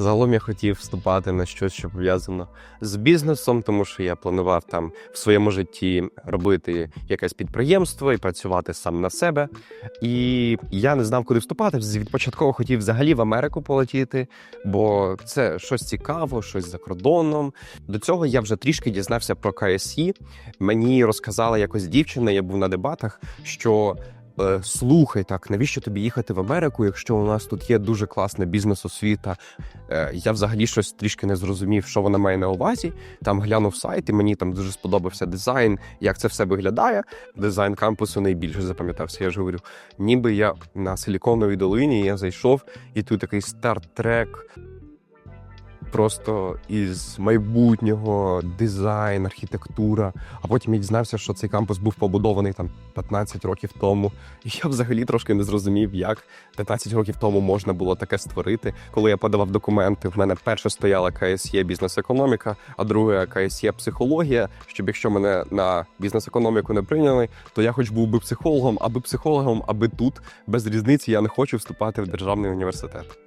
Загалом я хотів вступати на щось, що пов'язано з бізнесом, тому що я планував там в своєму житті робити якесь підприємство і працювати сам на себе. І я не знав, куди вступати. Від початково хотів взагалі в Америку полетіти, бо це щось цікаво, щось за кордоном. До цього я вже трішки дізнався про КСІ. Мені розказала якось дівчина, я був на дебатах, що. Е, Слухай, так навіщо тобі їхати в Америку, якщо у нас тут є дуже класна бізнес-освіта? Е, Я взагалі щось трішки не зрозумів, що вона має на увазі. Там глянув сайт, і мені там дуже сподобався дизайн, як це все виглядає. Дизайн кампусу найбільше запам'ятався. Я ж говорю, ніби я на силіконовій долині, я зайшов, і тут такий старт-трек. Просто із майбутнього дизайн, архітектура. А потім я дізнався, що цей кампус був побудований там 15 років тому. І я взагалі трошки не зрозумів, як 15 років тому можна було таке створити. Коли я подавав документи, в мене перше стояла КСЄ бізнес-економіка, а друге КСЄ психологія. Щоб якщо мене на бізнес-економіку не прийняли, то я хоч був би психологом, аби психологом, аби тут без різниці я не хочу вступати в державний університет.